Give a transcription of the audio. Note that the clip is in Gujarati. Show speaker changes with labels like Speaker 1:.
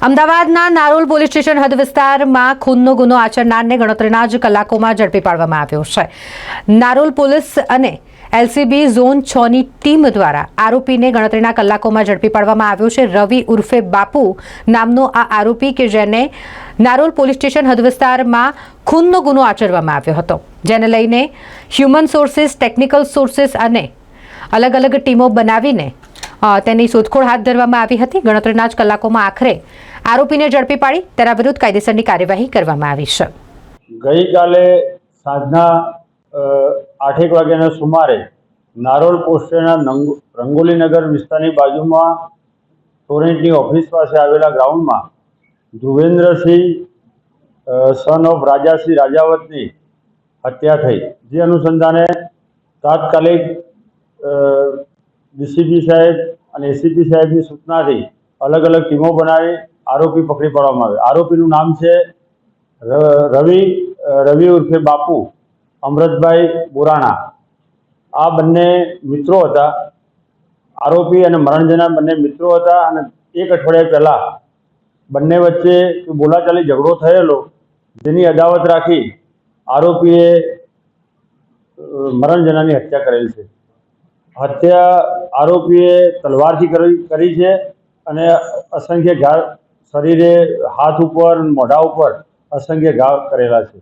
Speaker 1: અમદાવાદના નારોલ પોલીસ સ્ટેશન હદ વિસ્તારમાં ખૂનનો ગુનો આચરનારને ગણતરીના જ કલાકોમાં ઝડપી પાડવામાં આવ્યો છે. નારોલ પોલીસ અને એલસીબી ઝોન છ ની ટીમ દ્વારા આરોપીને ગણતરીના કલાકોમાં ઝડપી પાડવામાં આવ્યો છે. રવિ ઉર્ફે બાપુ નામનો આ આરોપી કે જેને નારોલ પોલીસ સ્ટેશન હદ વિસ્તારમાં ખૂનનો ગુનો આચરવામાં આવ્યો હતો. જેને લઈને હ્યુમન સોર્સિસ, ટેકનિકલ સોર્સિસ અને અલગ અલગ ટીમો બનાવીને તેની શોધખોળ હાથ ધરવામાં આવી હતી. ગણતરીના જ કલાકોમાં આખરે આરોપીને ઝડપી પાડી, તેના વિરુદ્ધ કાયદેસરની કાર્યવાહી કરવામાં આવી છે.
Speaker 2: ગઈકાલે સાંજના આઠેક વાગ્યાના સુમારે નારોલ પોસ્ટના રંગોલીનગર વિસ્તારની બાજુમાં ટોરેન્ટની ઓફિસ પાસે આવેલા ગ્રાઉન્ડમાં ધ્રુવેન્દ્રસિંહ સન ઓફ રાજાસિંહ રાજાવતની હત્યા થઈ. જે અનુસંધાને તાત્કાલિક ડીસીપી સાહેબ અને એસીપી સાહેબની સૂચનાથી અલગ અલગ ટીમો બનાવી આરોપી પકડી પાડવામાં આવે. આરોપીનું નામ છે રવિ રવિ ઉર્ફે બાપુ અમૃતભાઈ બોરાણા. આ બંને મિત્રો હતા. આરોપી અને મરણજના બંને મિત્રો હતા અને એક અઠવાડિયા પહેલાં બંને વચ્ચે બોલાચાલી ઝઘડો થયેલો, જેની અદાવત રાખી આરોપીએ મરણજનાની હત્યા કરેલ છે. હત્યા આરોપીએ તલવારથી કરી છે અને અસંખ્ય ઘા, શરીરે હાથ ઉપર, મોઢા ઉપર અસંખ્ય ઘા કરેલા છે.